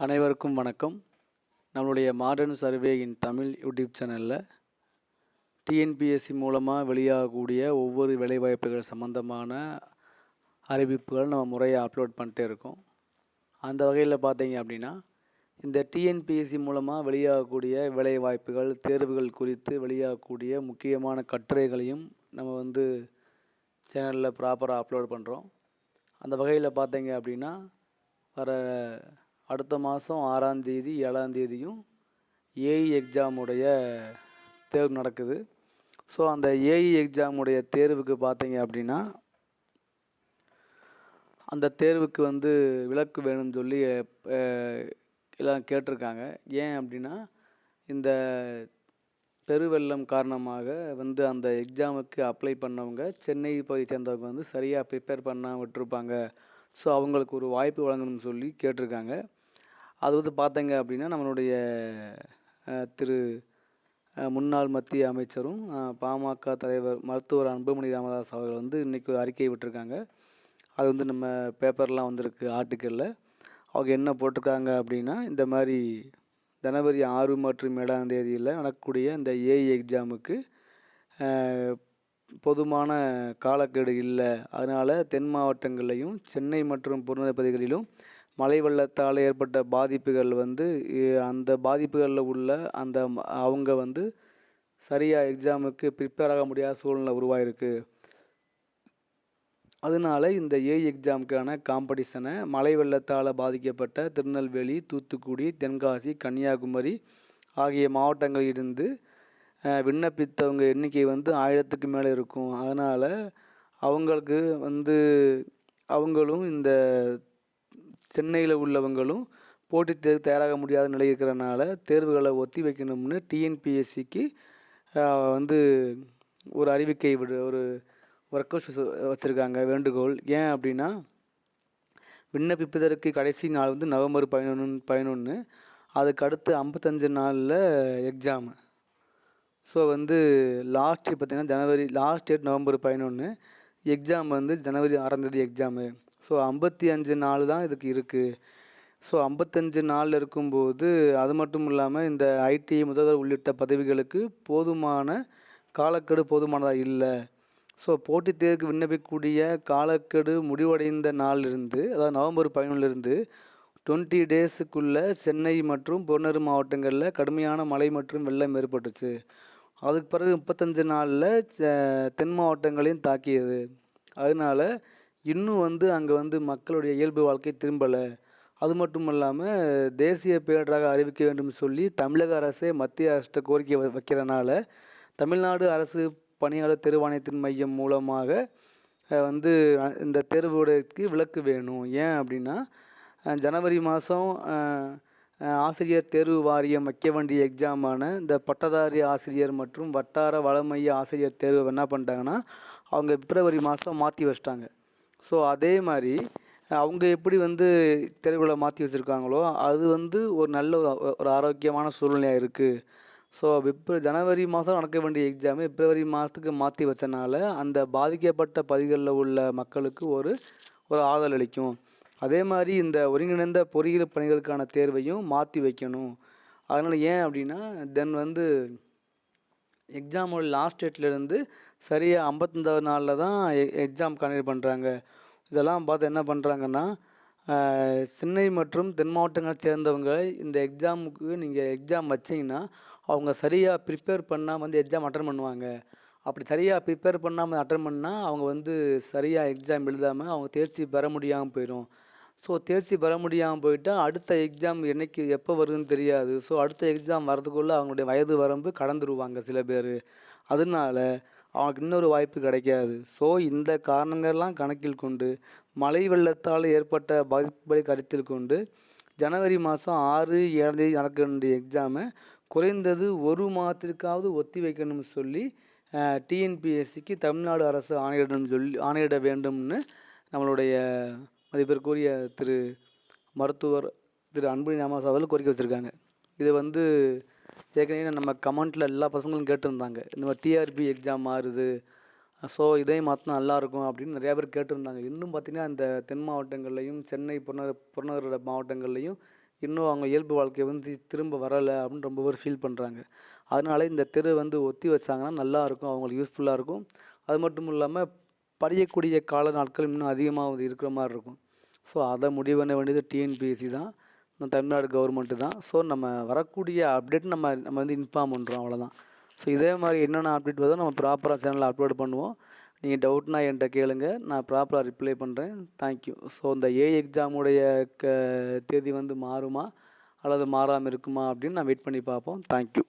அனைவருக்கும் வணக்கம். நம்மளுடைய modern survey in Tamil YouTube சேனலில் டிஎன்பிஎஸ்சி மூலமாக வெளியாகக்கூடிய ஒவ்வொரு வேலைவாய்ப்புகள் சம்மந்தமான அறிவிப்புகள் நம்ம முறையாக அப்லோட் பண்ணிட்டே இருக்கோம். அந்த வகையில் பார்த்தீங்க அப்படின்னா இந்த டிஎன்பிஎஸ்சி மூலமாக வெளியாகக்கூடிய வேலைவாய்ப்புகள் தேர்வுகள் குறித்து வெளியாகக்கூடிய முக்கியமான கட்டுரைகளையும் நம்ம வந்து சேனலில் ப்ராப்பராக அப்லோட் பண்ணுறோம் அந்த வகையில் பார்த்தீங்க அப்படின்னா வர அடுத்த மாதம் ஆறாம் தேதி ஏழாம் தேதியும் ஏஇ எக்ஸாமுடைய தேர்வு நடக்குது. ஸோ அந்த ஏஇ எக்ஸாமுடைய தேர்வுக்கு பார்த்தீங்க அப்படின்னா அந்த தேர்வுக்கு வந்து விலக்கு வேணும்னு சொல்லி எல்லாம் கேட்டிருக்காங்க. ஏன் அப்படின்னா இந்த பெருவெள்ளம் காரணமாக வந்து அந்த எக்ஸாமுக்கு அப்ளை பண்ணவங்க சென்னை பகுதியை சேர்ந்தவங்க வந்து சரியாக ப்ரிப்பேர் பண்ணாம விட்டுருப்பாங்க. ஸோ அவங்களுக்கு ஒரு வாய்ப்பு வழங்கணும்னு சொல்லி கேட்டிருக்காங்க. அது வந்து பார்த்தீங்க அப்படின்னா நம்மளுடைய திரு முன்னாள் மத்திய அமைச்சரும் பாமக தலைவர் மருத்துவர் அன்புமணி ராமதாஸ் அவர்கள் வந்து இன்றைக்கி ஒரு அறிக்கை விட்டுருக்காங்க. அது வந்து நம்ம பேப்பர்லாம் வந்திருக்கு ஆர்டிக்கலில். அவங்க என்ன போட்டிருக்காங்க அப்படின்னா இந்த மாதிரி ஜனவரி ஆறு மற்றும் ஏழாம் தேதியில் நடக்கக்கூடிய இந்த ஏஐ எக்ஸாமுக்கு பொதுமான காலக்கெடு இல்லை. அதனால் தென் மாவட்டங்கள்லையும் சென்னை மற்றும் புறநகர் பகுதிகளிலும் மழை வெள்ளத்தால் ஏற்பட்ட பாதிப்புகள் வந்து அந்த பாதிப்புகளில் உள்ள அந்த அவங்க வந்து சரியாக எக்ஸாமுக்கு ப்ரிப்பேர் ஆக முடியாத சூழ்நிலை உருவாயிருக்கு. அதனால இந்த ஏ எக்ஸாமுக்கான காம்படிஷனை மழை வெள்ளத்தால் பாதிக்கப்பட்ட திருநெல்வேலி தூத்துக்குடி தென்காசி கன்னியாகுமரி ஆகிய மாவட்டங்களிலிருந்து இருந்து விண்ணப்பித்தவங்க எண்ணிக்கை வந்து ஆயிரத்துக்கு மேலே இருக்கும். அதனால் அவங்களுக்கு வந்து அவங்களும் இந்த சென்னையில் உள்ளவங்களும் போட்டித் தேர்வு தயாராக முடியாத நிலை இருக்கிறனால தேர்வுகளை ஒத்தி வைக்கணும்னு டிஎன்பிஎஸ்சிக்கு வந்து ஒரு அறிவிக்கை விடு ஒரு ஒர்க்கவுஸ் வச்சுருக்காங்க வேண்டுகோள். ஏன் அப்படின்னா விண்ணப்பிப்பதற்கு கடைசி நாள் வந்து நவம்பர் பதினொன்று பதினொன்று அதுக்கு அடுத்து ஐம்பத்தஞ்சு நாளில் எக்ஸாமு ஸோ வந்து லாஸ்ட் பார்த்திங்கன்னா ஜனவரி லாஸ்ட் டேட் நவம்பர் பதினொன்று எக்ஸாம் வந்து ஜனவரி ஆறாம் தேதி எக்ஸாமு ஸோ ஐம்பத்தி அஞ்சு நாள் தான் இதுக்கு இருக்குது ஸோ ஐம்பத்தஞ்சு நாள் இருக்கும்போது அது மட்டும் இல்லாமல் இந்த ஐடி முதல்வர் உள்ளிட்ட பதவிகளுக்கு போதுமான காலக்கெடு போதுமானதாக இல்லை. ஸோ போட்டித் தேர்வுக்கு விண்ணப்பிக்கக்கூடிய காலக்கெடு முடிவடைந்த நாளிலிருந்து அதாவது நவம்பர் பதினொன்றிலிருந்து டுவெண்ட்டி டேஸுக்குள்ளே சென்னை மற்றும் புறநகர் மாவட்டங்களில் கடுமையான மழை மற்றும் வெள்ளம் ஏற்பட்டுச்சு. அதுக்கு பிறகு முப்பத்தஞ்சு நாளில் தென் மாவட்டங்களையும் தாக்கியது. அதனால இன்னும் வந்து அங்கே வந்து மக்களுடைய இயல்பு வாழ்க்கை திரும்பலை. அது மட்டும் இல்லாமல் தேசிய பேரிடராக அறிவிக்க வேண்டும் சொல்லி தமிழக அரசே மத்திய அரசிட்ட கோரிக்கை வ- வைக்கிறனால தமிழ்நாடு அரசு பணியாளர் தெருவாணையத்தின் மையம் மூலமாக வந்து இந்த தேர்வுக்கு விலக்கு வேணும். ஏன் அப்படின்னா ஜனவரி மாதம் ஆசிரியர் தேர்வு வாரியம் வைக்க வேண்டிய எக்ஸாமான இந்த பட்டதாரி ஆசிரியர் மற்றும் வட்டார வளமைய ஆசிரியர் தேர்வு என்ன பண்ணிட்டாங்கன்னா அவங்க பிப்ரவரி மாதம் மாற்றி வச்சிட்டாங்க. ஸோ அதே மாதிரி அவங்க எப்படி வந்து தேர்வுகளை மாற்றி வச்சுருக்காங்களோ அது வந்து ஒரு நல்ல ஒரு ஒரு ஆரோக்கியமான சூழ்நிலையாக இருக்குது ஸோ பிப்ர ஜனவரி மாதம் நடக்க வேண்டிய எக்ஸாமு பிப்ரவரி மாதத்துக்கு மாற்றி வச்சனால அந்த பாதிக்கப்பட்ட பகுதிகளில் உள்ள மக்களுக்கு ஒரு ஒரு ஆதரவு அளிக்கும். அதே மாதிரி இந்த ஒருங்கிணைந்த பொறியியல் பணிகளுக்கான தேர்வையும் மாற்றி வைக்கணும். அதனால் ஏன் அப்படின்னா தென் வந்து எக்ஸாமோட லாஸ்ட் டேட்லேருந்து சரியாக ஐம்பத்தஞ்சாவது நாளில் தான் e-, எக்ஸாம் கண்டக்ட் பண்ணுறாங்க இதெல்லாம் பார்த்து என்ன பண்ணுறாங்கன்னா சென்னை மற்றும் தென் மாவட்டங்களை சேர்ந்தவங்க இந்த எக்ஸாமுக்கு நீங்கள் எக்ஸாம் வச்சிங்கன்னா அவங்க சரியாக ப்ரிப்பேர் பண்ணாமல் வந்து எக்ஸாம் அட்டன் பண்ணுவாங்க. அப்படி சரியாக ப்ரிப்பேர் பண்ணாமல் அட்டன் பண்ணால் அவங்க வந்து சரியாக எக்ஸாம் எழுதாமல் அவங்க தேர்ச்சி பெற முடியாமல் போயிடும் ஸோ தேர்ச்சி பெற முடியாமல் போயிட்டால் அடுத்த எக்ஸாம் என்றைக்கு எப்போ வருதுன்னு தெரியாது. ஸோ அடுத்த எக்ஸாம் வரதுக்குள்ளே அவங்களுடைய வயது வரம்பு கடந்துருவாங்க சில பேர். அதனால அவனுக்கு இன்னொரு வாய்ப்பு கிடைக்காது. ஸோ இந்த காரணங்கள்லாம் கணக்கில் கொண்டு மழை வெள்ளத்தால் ஏற்பட்ட பாதிப்புகளை கருத்தில் கொண்டு ஜனவரி மாதம் ஆறு ஏழாம் தேதி நடக்க வேண்டிய எக்ஸாமை குறைந்தது ஒரு மாதத்திற்காவது ஒத்தி வைக்கணும்னு சொல்லி டிஎன்பிஎஸ்சிக்கு தமிழ்நாடு அரசு ஆணையிடணும் சொல்லி ஆணையிட வேண்டும்னு நம்மளுடைய மதிப்பிற்குரிய திரு மருத்துவர் திரு அன்புமணி ராமதாஸ் அவர்கள் கோரிக்கை வச்சுருக்காங்க. இது வந்து ஏற்கனவே நம்ம கமெண்ட்டில் எல்லா பசங்களும் கேட்டிருந்தாங்க. இந்த மாதிரி டிஆர்பி எக்ஸாம் மாறுது. ஸோ இதே மாற்றினா நல்லாயிருக்கும் அப்படின்னு நிறையா பேர் கேட்டிருந்தாங்க. இன்னும் பார்த்திங்கன்னா இந்த தென் மாவட்டங்கள்லையும் சென்னை புறநகர் புறநகரோட மாவட்டங்கள்லையும் இன்னும் அவங்க இயல்பு வாழ்க்கை வந்து திரும்ப வரலை அப்படின்னு ரொம்ப பேர் ஃபீல் பண்ணுறாங்க அதனால இந்த தெரு வந்து ஒத்தி வச்சாங்கன்னா நல்லாயிருக்கும் அவங்களுக்கு யூஸ்ஃபுல்லாக இருக்கும். அது மட்டும் இல்லாமல் படியக்கூடிய கால நாட்கள் இன்னும் அதிகமாக இருக்கிற மாதிரி இருக்கும். ஸோ அதை முடிவு பண்ண வேண்டியது டிஎன்பிஎஸ்சி தான். நம்ம தமிழ்நாடு கவர்மெண்ட்டு தான். ஸோ நம்ம வரக்கூடிய அப்டேட் நம்ம நம்ம வந்து இன்ஃபார்ம் பண்ணுறோம் அவ்வளோதான் ஸோ இதே மாதிரி என்னென்ன அப்டேட் வருதோ நம்ம ப்ராப்பராக சேனலில் அப்லோட் பண்ணுவோம். நீங்கள் டவுட்னா என்கிட்ட கேளுங்க. நான் ப்ராப்பராக ரிப்ளை பண்ணுறேன் தேங்க்யூ ஸோ இந்த ஏ எக்ஸாமுடைய க தேதி வந்து மாறுமா? அல்லது மாறாமல் இருக்குமா? அப்படின்னு நான் வெயிட் பண்ணி பார்ப்போம். தேங்க்யூ